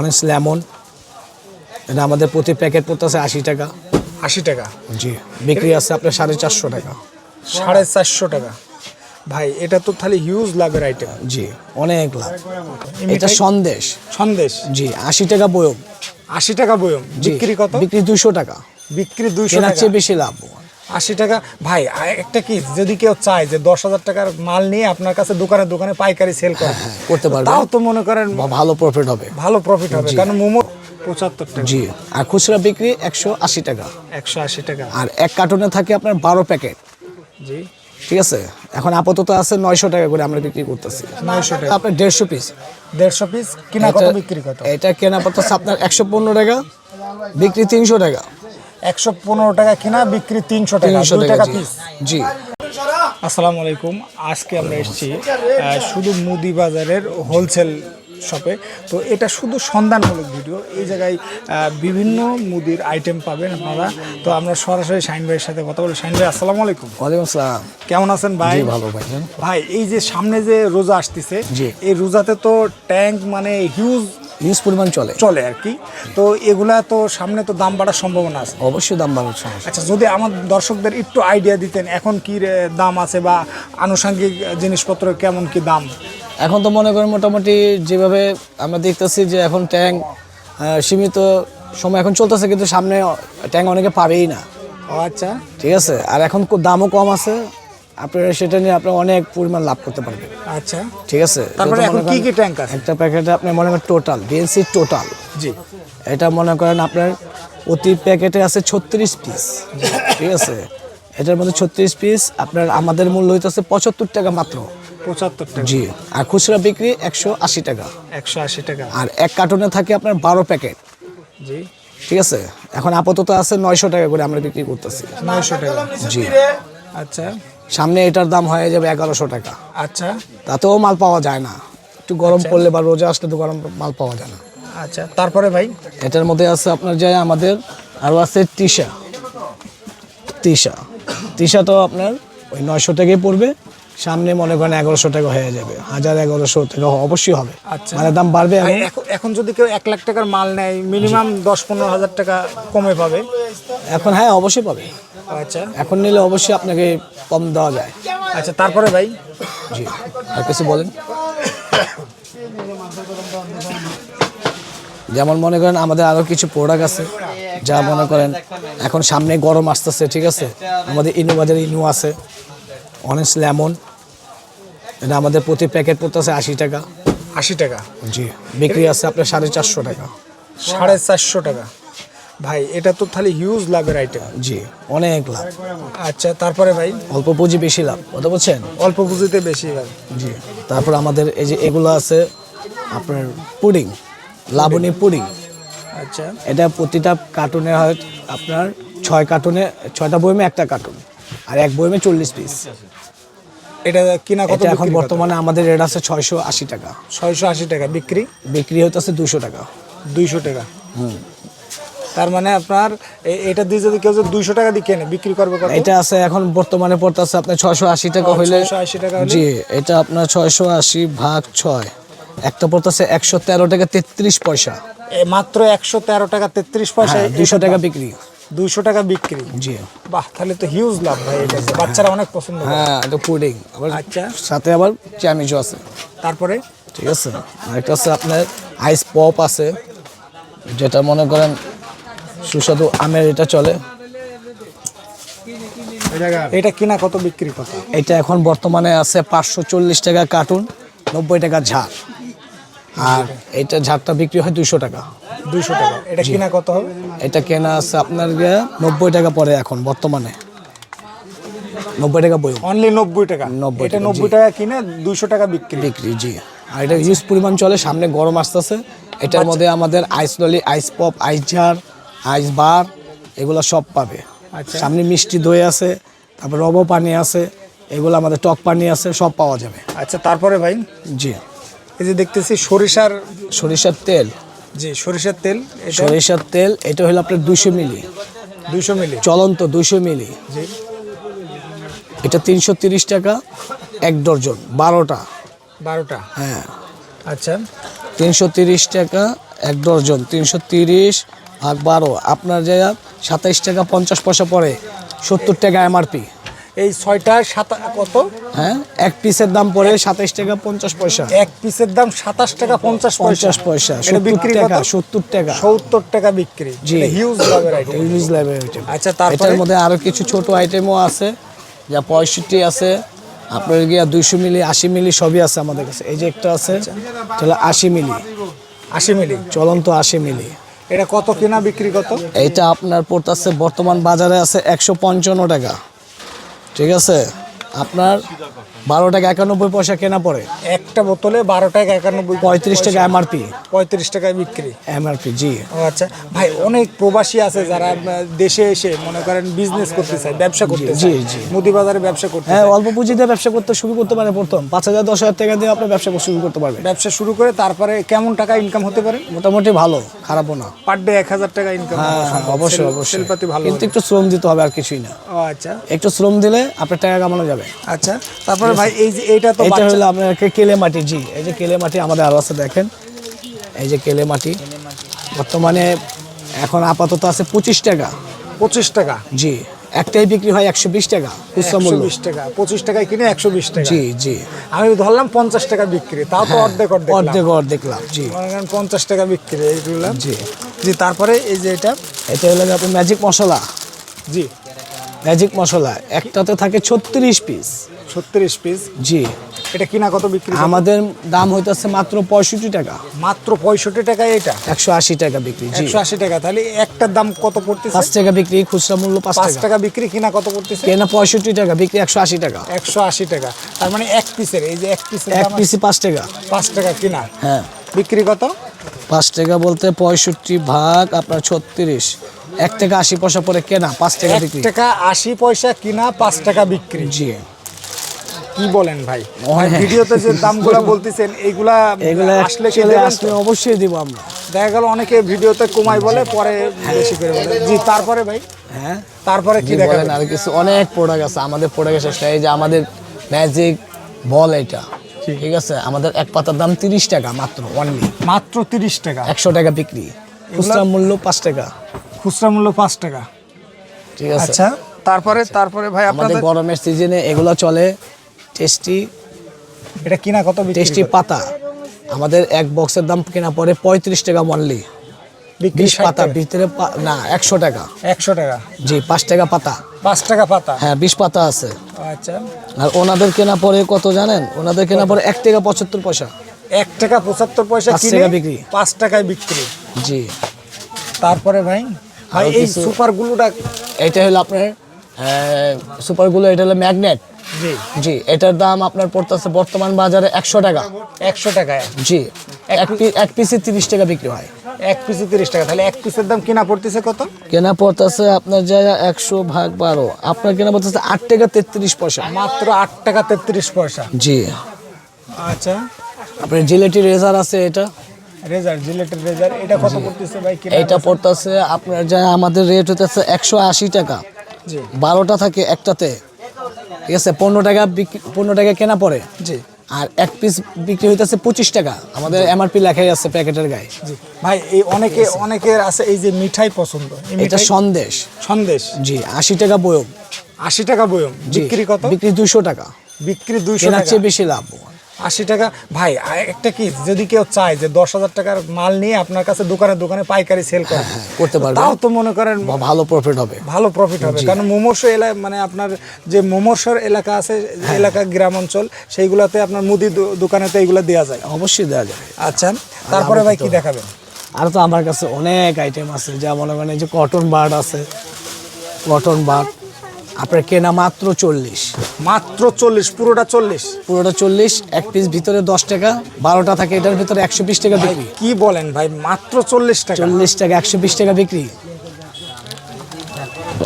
Honest lemon এটা আমাদের প্রতি প্যাকেট পড়তেছে আশি টাকা। আশি টাকা? জি বিক্রি আছে আপনার সাড়ে চারশো টাকা। সাড়ে চারশো টাকা। ভাই এটা তো তাহলে হিউজ লাভের আইটেম জি অনেক লাভ। এটা সন্দেশ। সন্দেশ? জি আশি টাকা বয়ম। আশি টাকা বয়ম। বিক্রি কত? বিক্রি দুশো টাকা। বিক্রি দুইশো টাকা। বেশি লাভ। আশি টাকা। ভাই একটা কি যদি কেউ চায় যে দশ হাজার টাকার মাল নিয়ে আপনার কাছে দোকানে দোকানে পাইকারি সেল করে হ্যাঁ, করতে পারবে। তাও তো মনে করেন ভালো প্রফিট হবে। ভালো প্রফিট হবে কারণ মোমো পঁচাত্তর টাকা। জি আর খুচরা বিক্রি একশো আশি টাকা। একশো আশি টাকা। আর এক কার্টুনে থাকে আপনার বারো প্যাকেট। জি। ঠিক আছে? এখন আপাতত আছে নয়শো টাকা করে আমরা বিক্রি করতেছি। নয়শো টাকা। আপনার দেড়শো পিস দেড়শো পিস কিনা কত বিক্রি কত এটা কেনা পড়তেছে আপনার একশো পনেরো টাকা বিক্রি তিনশো টাকা। একশো পনেরো টাকা কিনা বিক্রি তিনশো টাকা দুই টাকা পিস জি। আসসালামু আলাইকুম আজকে আমরা এসেছি শুধু মুদি বাজারের হোলসেল শপে তো এটা শুধু সন্ধানমূলক ভিডিও এই জায়গায় বিভিন্ন মুদির আইটেম পাবেন আপনারা। তো আমরা সরাসরি শাইন ভাইয়ের সাথে কথা বলি। শাইন ভাই আসসালামু আলাইকুম। ওয়ালাইকুম আসসালাম। কেমন আছেন ভাই? ভালো ভাই ভাই এই যে সামনে যে রোজা আসতেছে জি। এই রোজাতে তো ট্যাঙ্ক মানে হিউজ ইউজ পরিমাণ চলে। চলে আর কি। তো এগুলা তো সামনে তো দাম বাড়ার সম্ভাবনা আছে। অবশ্যই দাম বাড়ার সমস্যা আচ্ছা যদি আমার দর্শকদের একটু আইডিয়া দিতেন এখন কি দাম আছে বা আনুষঙ্গিক জিনিসপত্র কেমন কি দাম? এখন তো মনে করেন মোটামুটি যেভাবে আমরা দেখতেছি যে এখন ট্যাঙ্ক সীমিত সময় এখন চলতেছে কিন্তু সামনে ট্যাঙ্ক অনেকে পাবেই না। ও আচ্ছা। ঠিক আছে? আর এখন খুব দামও কম আছে। আপনারা সেটা নিয়ে আপনারা অনেক পরিমাণ লাভ করতে পারবেন। আচ্ছা। ঠিক আছে? তারপরে এখন কি কি ট্যাঙ্ক আছে? একটা প্যাকেটে আপনি মনে করেন টোটাল বিএনসি টোটাল জি। এটা মনে করেন আপনার প্রতি প্যাকেটে আছে ছত্রিশ পিস ঠিক আছে? এটার মধ্যে ছত্রিশ পিস আপনার আমাদের মূল্য হইতেছে পঁচাত্তর টাকা মাত্র। পঁচাত্তর টাকা। জি। আর খুচরা বিক্রি একশো আশি টাকা। একশো আশি টাকা। আর এক কার্টুনে থাকে আপনার বারো প্যাকেট জি। ঠিক আছে? এখন আপাতত আছে নয়শো টাকা করে আমরা বিক্রি করতেছি। নয়শো টাকা। জি। আচ্ছা। সামনে এটার দাম হয়ে যাবে এগারোশো টাকা। আচ্ছা। তাতেও মাল পাওয়া যায় না। একটু গরম পড়লে বা রোজা আসলে তো গরম মাল পাওয়া যায় না। আচ্ছা তারপরে ভাই? এটার মধ্যে আছে আপনার যে আমাদের আরও আছে তিশা। তিশা। তিশা তো আপনার ওই নয়শো টাকাই পড়বে। সামনে মনে করেন এগারোশো টাকা হয়ে যাবে। হাজার এগারোশো টাকা অবশ্যই হবে। আচ্ছা। মানে দাম বাড়বে ভাই, এখন। এখন- এখন যদি কেউ এক লাখ টাকার মাল নেয় মিনিমাম দশ পনেরো হাজার টাকা কমে পাবে। এখন হ্যাঁ অবশ্যই পাবে। আচ্ছা এখন নিলে অবশ্যই আপনাকে কম দেওয়া যায়। আচ্ছা তারপরে ভাই? জি আর কিছু বলেন? যেমন মনে করেন আমাদের আরও কিছু প্রোডাক্ট আছে যা মনে করেন এখন সামনে গরম আসতেছে ঠিক আছে? আমাদের ইনু বাজারে ইনু আছে অনেস্ট লেমন এটা আমাদের প্রতি প্যাকেট পড়তেছে আশি টাকা। আশি টাকা? জি বিক্রি আছে আপনার সাড়ে চারশো টাকা। সাড়ে চারশো টাকা? ভাই এটা তো তাহলে হিউজ লাভের আইটেম জি অনেক লাভ। আচ্ছা তারপরে ভাই? অল্প পুঁজি বেশি লাভ কথা বলছেন? অল্প পুঁজিতে বেশি লাভ জি তারপর আমাদের এই যে এগুলো আছে আপনার পুডিং লাবণী পুডিং আচ্ছা। এটা প্রতিটা কার্টুনে হয় আপনার ছয় কার্টুনে ছয়টা বইমে একটা কার্টুন আর এক বইমে চল্লিশ পিস এটা কিনা কত এখন বর্তমানে আমাদের রেট আছে ছয়শো আশি টাকা। ছয়শো আশি টাকা বিক্রি? বিক্রি হইতেছে দুশো টাকা। দুইশো টাকা। তার মানে আপনার এটা দিয়ে যদি কেউ যদি দুইশো টাকা দিয়ে কেনে বিক্রি করবে এটা আছে এখন বর্তমানে পড়তেছে আপনার ছয়শো আশি টাকা হইলে। 680 টাকা জি এটা আপনার ছয়শো আশি ভাগ ছয়। একটা পড়তেছে একশো তেরো টাকা তেত্রিশ পয়সা। মাত্র একশো তেরো টাকা তেত্রিশ পয়সা হ্যাঁ দুশো টাকা বিক্রি। দুইশো টাকা বিক্রি? জি। বাহ তাহলে তো হিউজ লাভ ভাই এটা বাচ্চারা অনেক পছন্দ হ্যাঁ এটা পুডিং আবার আচ্ছা। সাথে আবার চ্যামিজও আছে। তারপরে? ঠিক আছে আরেকটা আছে আপনার আইস পপ আছে যেটা মনে করেন সুস্বাদু আমের এটা চলে। এটা কিনা কত বিক্রি কত? এটা এখন বর্তমানে আছে পাঁচশো চল্লিশ টাকা কার্টুন নব্বই টাকা ঝাড় আর এটা ঝাড়টা বিক্রি হয় দুশো টাকা। দুইশো টাকা। এটা কিনা কত হবে? এটা কেনা আছে আপনার নব্বই টাকা পরে এখন বর্তমানে। নব্বই টাকা বই অনলি নব্বই টাকা। 90 এটা নব্বই টাকা কিনে দুইশো টাকা বিক্রি। বিক্রি জি। আর এটা ইউজ পরিমাণ চলে সামনে গরম আসতেছে। এটার মধ্যে আমাদের আইস ললি আইস পপ আইস ঝাড় আইস বার এগুলো সব পাবে। আচ্ছা। সামনে মিষ্টি দই আছে তারপর রব পানি আছে এগুলো আমাদের টক পানি আছে সব পাওয়া যাবে। আচ্ছা তারপরে ভাই? জি। এই যে দেখতেছি সরিষার সরিষার তেল। জি সরিষার তেল সরিষার তেল এটা হলো আপনার দুশো মিলি। দুইশো মিলি? চলন্ত দুশো মিলি। জি। এটা তিনশো তিরিশ টাকা এক ডর্জন বারোটা। বারোটা? হ্যাঁ। আচ্ছা। তিনশো তিরিশ টাকা এক ডজন তিনশো তিরিশ ভাগ বারো। আপনার যে সাতাইশ টাকা পঞ্চাশ পয়সা পড়ে সত্তর টাকা এমআরপি এই ছয়টা সাতা কত? হ্যাঁ এক পিসের দাম পড়ে সাতাইশ টাকা পঞ্চাশ পয়সা। এক পিসের দাম সাতাশ টাকা পঞ্চাশ পঞ্চাশ পয়সা বিক্রি টাকা সত্তর টাকা। সত্তর টাকা বিক্রি। জি। হিউজ লাভের আইটেম আচ্ছা তারপরে? এটার মধ্যে আরও কিছু ছোট আইটেমও আছে যা পঁয়ষট্টি আছে। আপনার গিয়া দুইশো মিলি আশি মিলি সবই আছে আমাদের কাছে। এই যে একটা আছে হলো আশি মিলি। আশি মিলি। চলন্ত আশি মিলি। এটা কত কেনা, বিক্রি কত? এটা আপনার পড়তেছে, বর্তমান বাজারে আছে একশো পঞ্চান্ন টাকা। ঠিক আছে? আপনার বারো টাকা একানব্বই পয়সা কেনা পড়ে। একটা বোতলে বারো টাকা একানব্বই পঁয়ত্রিশ টাকা এম এমআরপি পঁয়ত্রিশ টাকায় বিক্রি। এমআরপি জি। আচ্ছা। ভাই অনেক প্রবাসী আছে যারা দেশে এসে মনে করেন বিজনেস করতে চায় ব্যবসা করতে জি, জি। মুদি বাজারে ব্যবসা করতে হ্যাঁ অল্প পুঁজি দিয়ে ব্যবসা করতে শুরু করতে পারে প্রথম। পাঁচ হাজার দশ হাজার টাকা দিয়ে আপনি ব্যবসা শুরু করতে পারবেন। ব্যবসা শুরু করে তারপরে কেমন টাকা ইনকাম হতে পারে? মোটামুটি ভালো খারাপও না। পার ডে এক হাজার টাকা ইনকাম হ্যাঁ অবশ্যই অবশ্যই। ভালো কিন্তু একটু শ্রম দিতে হবে আর কিছুই না। আচ্ছা। একটু শ্রম দিলে আপনার টাকা কামানো যাবে। আচ্ছা। তারপরে ভাই এই যে এইটা তো এটা হলো আপনার কেলে মাটি জি এই যে কেলে মাটি আমাদের আরও আছে দেখেন। এই যে কেলে মাটি বর্তমানে এখন আপাতত আছে পঁচিশ টাকা। পঁচিশ টাকা। জি একটাই বিক্রি হয় একশো বিশ টাকা খুচরা মূল্য। বিশ টাকা পঁচিশ টাকায় কিনে একশো বিশ টাকা। জি জি। আমি ধরলাম পঞ্চাশ টাকা বিক্রি তাও তো অর্ধেক অর্ধেক অর্ধেক অর্ধেক লাভ জি। পঞ্চাশ টাকা বিক্রি এইগুলো জি। জি তারপরে এই যে এটা। এটা হলো আপনার ম্যাজিক মশলা। জি। ম্যাজিক মশলা একটাতে থাকে ছত্রিশ পিস ছত্রিশ পিস জি। এটা কিনা কত বিক্রি? আমাদের দাম হইতেছে মাত্র পঁয়ষট্টি টাকা। মাত্র পঁয়ষট্টি টাকায় এটা? একশো আশি টাকা বিক্রি একশো আশি টাকা। তাহলে একটার দাম কত পড়তেছে? পাঁচ টাকা বিক্রি খুচরা মূল্য পাঁচ টাকা। টাকা বিক্রি কিনা কত পড়তেছে? কেনা পঁয়ষট্টি টাকা বিক্রি একশো আশি টাকা। একশো আশি টাকা। তার মানে এক পিসের এই যে এক পিসের এক পিসি পাঁচ টাকা। পাঁচ টাকা কিনা? হ্যাঁ। বিক্রি কত? পাঁচ টাকা বলতে পঁয়ষট্টি ভাগ আপনার ছত্রিশ। এক টাকা আশি পয়সা পরে কেনা পাঁচ টাকা বিক্রি। টাকা আশি পয়সা কিনা পাঁচ টাকা বিক্রি। জি। কি বলেন ভাই? অনেক। ভিডিওতে যে দামগুলো বলতেছেন এইগুলা আসলে আসলে অবশ্যই দিব আমরা। দেখা গেল অনেকে ভিডিওতে কমাই বলে পরে বেশি করে বলে। জি তারপরে ভাই? হ্যাঁ? তারপরে কি জি দেখাবেন? আর কিছু অনেক প্রোডাক্ট আছে আমাদের প্রোডাক্ট শেষটা এই যে আমাদের ম্যাজিক বল এটা। ঠিক আছে? আমাদের এক পাতার দাম তিরিশ টাকা মাত্র অনলি মাত্র তিরিশ টাকা। একশো টাকা বিক্রি। খুচরা মূল্য পাঁচ টাকা। খুচরা মূল্য পাঁচ টাকা। ঠিক আছে? আচ্ছা। তারপরে তারপরে ভাই আমাদের আপনাদের গরমের সিজনে এগুলো চলে টেস্টি এটা কিনা কত টেস্টি পাতা। আমাদের এক বক্সের দাম কেনা পড়ে পঁয়ত্রিশ টাকা মনলি বিশ পাতা ভিতরে না একশো টাকা। একশো টাকা? জি পাঁচ টাকা পাতা। পাঁচ টাকা পাতা? হ্যাঁ বিশ পাতা আছে। আচ্ছা। আর ওনাদের কেনা পড়ে কত জানেন? ওনাদের কেনা পড়ে এক টাকা পঁচাত্তর পয়সা। এক টাকা পঁচাত্তর পয়সা কিনে বিক্রি। পাঁচ টাকায় বিক্রি। জি। তারপরে ভাই ভাই এই সুপার গুলোটা এটা হলো আপনার সুপারগুলো এটা হলো ম্যাগনেট। জি। জি এটার দাম আপনার পড়তেছে বর্তমান বাজারে একশো টাকা। একশো টাকায়? জি এক পিসে তিরিশ টাকা বিক্রি হয়। এক পিসে তিরিশ টাকা তাহলে এক পিসের দাম কিনা পড়তেছে কত? কেনা পড়তেছে আপনার যায় একশো ভাগ বারো আপনার কেনা পড়তেছে আট টাকা তেত্রিশ পয়সা। মাত্র আট টাকা তেত্রিশ পয়সা? জি। আচ্ছা। আপনার জিলেটি রেজার আছে এটা? রেজার জিলেটের রেজার এটা কত পড়তেছে ভাই এটা পড়তেছে আপনার যা আমাদের রেট হতেছে একশো আশি টাকা। বারোটা থাকে একটাতে। ঠিক আছে পনেরো টাকা পনেরো টাকা কেনা পড়ে। জি। আর এক পিস বিক্রি হইতেছে পঁচিশ টাকা। আমাদের এমআরপি লেখাই আছে প্যাকেটের গায়ে। জি। ভাই এই অনেকে অনেকের আছে এই যে মিঠাই পছন্দ। এটা সন্দেশ। সন্দেশ। জি আশি টাকা বয়ম। আশি টাকা বয়ম। বিক্রি কত? বিক্রি দুশো টাকা। বিক্রি দুইশো টাকা। বেশি লাভ। আশি টাকা। ভাই একটা কি যদি কেউ চায় যে দশ হাজার টাকার মাল নিয়ে আপনার কাছে দোকানে দোকানে পাইকারি সেল করে হ্যাঁ, করতে পারবে। তাও তো মনে করেন ভালো প্রফিট হবে। ভালো প্রফিট হবে। কারণ মোমোর্স এলাকা মানে আপনার যে মোমোর্সর এলাকা আছে হ্যাঁ। এলাকা গ্রাম অঞ্চল সেইগুলোতে আপনার মুদি দোকানেতে এগুলো দেওয়া যায়। অবশ্যই দেওয়া যাবে। আচ্ছা তারপরে ভাই কি দেখাবেন? আর তো আমার কাছে অনেক আইটেম আছে যা মনে করেন যে কটন বার্ড আছে। কটন বার্ড আপনার কেনা মাত্র চল্লিশ। মাত্র চল্লিশ পুরোটা চল্লিশ। পুরোটা চল্লিশ এক পিস ভিতরে দশ টাকা বারোটা থাকে এটার ভিতরে একশো বিশ টাকা বিক্রি। কি বলেন ভাই মাত্র চল্লিশ টাকা? চল্লিশ টাকা একশো বিশ টাকা বিক্রি।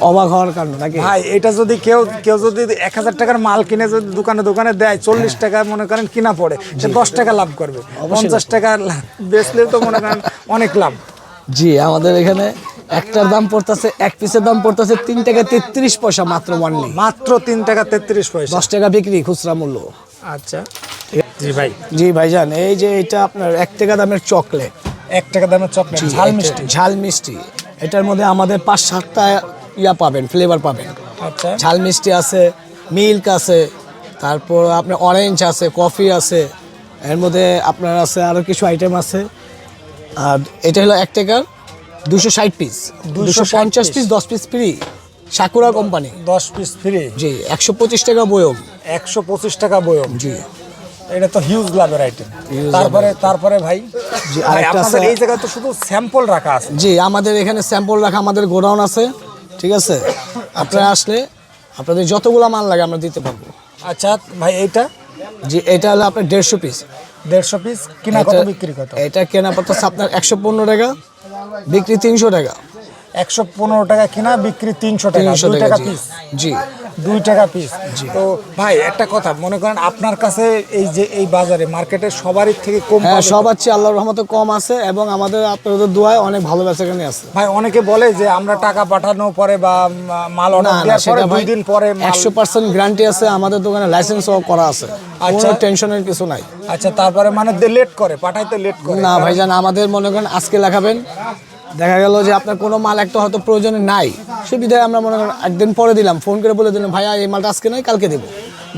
অবাক হওয়ার কারণ নাকি? ভাই এটা যদি কেউ কেউ যদি এক হাজার টাকার মাল কিনে যদি দোকানে দোকানে দেয় চল্লিশ টাকা মনে করেন কিনা পড়ে সে দশ টাকা লাভ করবে। পঞ্চাশ টাকা লা- বেচলেও তো মনে করেন অনেক লাভ। জি আমাদের এখানে একটার দাম পড়তেছে এক পিসের দাম পড়তেছে তিন টাকা তেত্রিশ পয়সা মাত্র ওয়ানলি মাত্র তিন টাকা তেত্রিশ পয়সা। দশ টাকা বিক্রি খুচরা মূল্য। আচ্ছা। জি ভাই। জি ভাইজান এই যে এটা আপনার এক টাকা দামের চকলেট। এক টাকা দামের চকলেট ঝাল মিষ্টি। ঝাল মিষ্টি। এটার মধ্যে আমাদের পাঁচ সাতটা ইয়া পাবেন ফ্লেভার পাবেন। আচ্ছা। ঝাল মিষ্টি আছে মিল্ক আছে তারপর আপনার অরেঞ্জ আছে কফি আছে এর মধ্যে আপনার আছে আরও কিছু আইটেম আছে। আর এটা হলো এক টাকার দুশো ষাট পিস দুশো 260 পঞ্চাশ পিস দশ পিস ফ্রি সাকুরা কোম্পানি দশ পিস ফ্রি জি একশো পঁচিশ টাকা বয়ম। একশো পঁচিশ টাকা বয়ম। জি। এটা তো হিউজ লাভের আইটেম তারপরে তারপরে ভাই জি, আপনাদের এই জায়গায় তো শুধু স্যাম্পল রাখা আছে। জি আমাদের এখানে স্যাম্পল রাখা আমাদের গোডাউন আছে ঠিক আছে? আপনারা আসলে আপনাদের যতগুলো মাল লাগে আমরা দিতে পারব। আচ্ছা ভাই এইটা? জি এটা হলো আপনার দেড়শো পিস দেড়শো পিস কিনা কত বিক্রি কত? এটা কেনা পড়তেছে আপনার একশো পনেরো টাকা বিক্রি তিনশো টাকা। একশো পনেরো টাকা কিনা বিক্রি তিনশো টাকা। দুই টাকা পিস জি। দুই টাকা পিস তো ভাই একটা কথা মনে করেন আপনার কাছে এই যে এই বাজারে মার্কেটে সবারই থেকে কম হ্যাঁ সবার চেয়ে আল্লাহর রহমতে কম আছে এবং আমাদের আপনাদের দোয়ায় অনেক ভালো বেচাকেনি আছে। ভাই অনেকে বলে যে আমরা টাকা পাঠানোর পরে বা মাল অর্ডার দেওয়ার পরে দুই দিন পরে মাল একশো পার্সেন্ট গ্যারান্টি আছে আমাদের দোকানে লাইসেন্সও করা আছে। আচ্ছা। টেনশনের কিছু নাই। আচ্ছা তারপরে মানে লেট করে পাঠাইতে লেট করে। না ভাইজান আমাদের মনে করেন আজকে লেখাবেন দেখা গেল যে আপনার কোনো মাল একটা হয়তো প্রয়োজনে নাই। সুবিধায় আমরা মনে করেন একদিন পরে দিলাম ফোন করে বলে দিলাম ভাইয়া এই মালটা আজকে নাই কালকে দেবো।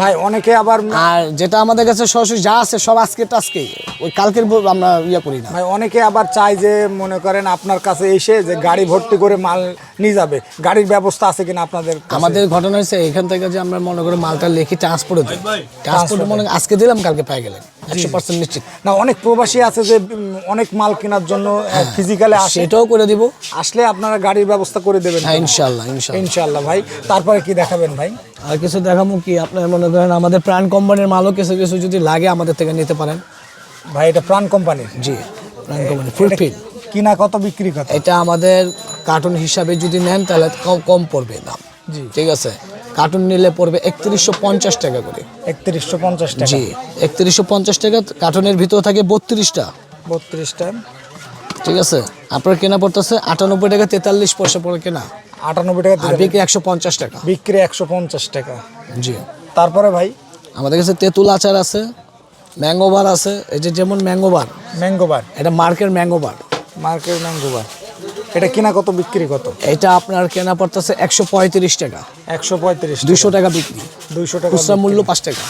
ভাই অনেকে আবার আর যেটা আমাদের কাছে সরাসরি যা আছে সব আজকে আজকে ওই কালকের আমরা ইয়ে করি না। ভাই অনেকে আবার চায় যে মনে করেন আপনার কাছে এসে যে গাড়ি ভর্তি করে মাল নিয়ে যাবে। গাড়ির ব্যবস্থা আছে কিনা আপনাদের আমাদের ঘটনা হয়েছে এখান থেকে যে আমরা মনে করি মালটা লিখে ট্রান্সপোর্টে দিই। ট্রান্সপোর্টে মনে আজকে দিলাম কালকে পাই গেলেন। একশো পার্সেন্ট নিশ্চিত। না অনেক প্রবাসী আছে যে অনেক মাল কেনার জন্য। ফিজিক্যালি আসে। সেটাও করে দিব। আসলে আপনারা গাড়ির ব্যবস্থা করে দেবেন। হ্যাঁ ইনশাল্লাহ ইনশাল্লাহ ইনশাল্লাহ ভাই। তারপরে কি দেখাবেন ভাই? আর কিছু দেখাবো কি? আপনার মনে করেন আমাদের প্রাণ কোম্পানির মালও কিছু কিছু যদি লাগে আমাদের থেকে নিতে পারেন। ভাই এটা প্রাণ কোম্পানির জি প্রাণ কোম্পানি ফুলফিল কিনা কত বিক্রি কত? এটা আমাদের কার্টুন হিসাবে যদি নেন তাহলে কম পড়বে দাম। ঠিক আছে? কার্টুন নিলে পড়বে একত্রিশশো পঞ্চাশ টাকা করে। একত্রিশশো পঞ্চাশ টাকা। জি একত্রিশশো পঞ্চাশ টাকা কার্টুনের ভিতর থাকে বত্রিশটা। বত্রিশটা। ঠিক আছে? আপনার কেনা পড়তেছে আটানব্বই টাকা তেতাল্লিশ পয়সা পড়ে কেনা। আটানব্বই টাকা বিক্রি একশো পঞ্চাশ টাকা। বিক্রি একশো পঞ্চাশ টাকা। জি। তারপরে ভাই? আমাদের কাছে তেঁতুল আচার আছে ম্যাঙ্গোবার আছে এই যে যেমন ম্যাঙ্গোবার। ম্যাঙ্গোবার। এটা মার্কের ম্যাঙ্গোবার। Market mango bar. এটা কেনা কত বিক্রি কত? এটা আপনার কেনা পড়তেছে একশো পঁয়ত্রিশ টাকা। একশো পঁয়ত্রিশ দুশো টাকা। বিক্রি। দুইশো টাকা খুচরা মূল্য পাঁচ টাকা।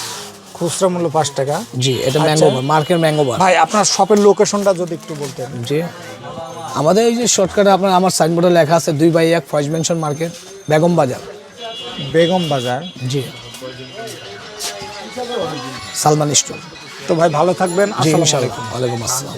খুচরা মূল্য পাঁচ টাকা। জি এটা ম্যাঙ্গোবার মার্কের ম্যাঙ্গোবার। ভাই আপনার শপের লোকেশনটা যদি একটু বলতেন। জি। আমাদের এই যে শর্টকাটে আপনার আমার সাইনবোর্ডে লেখা আছে দুই বাই এক ফয়েজ মেনশন মার্কেট বেগম বাজার। বেগম বাজার। জি। সালমান স্টোর। তো ভাই ভালো থাকবেন। আসসালামু আলাইকুম। ওয়ালাইকুম আসসালাম।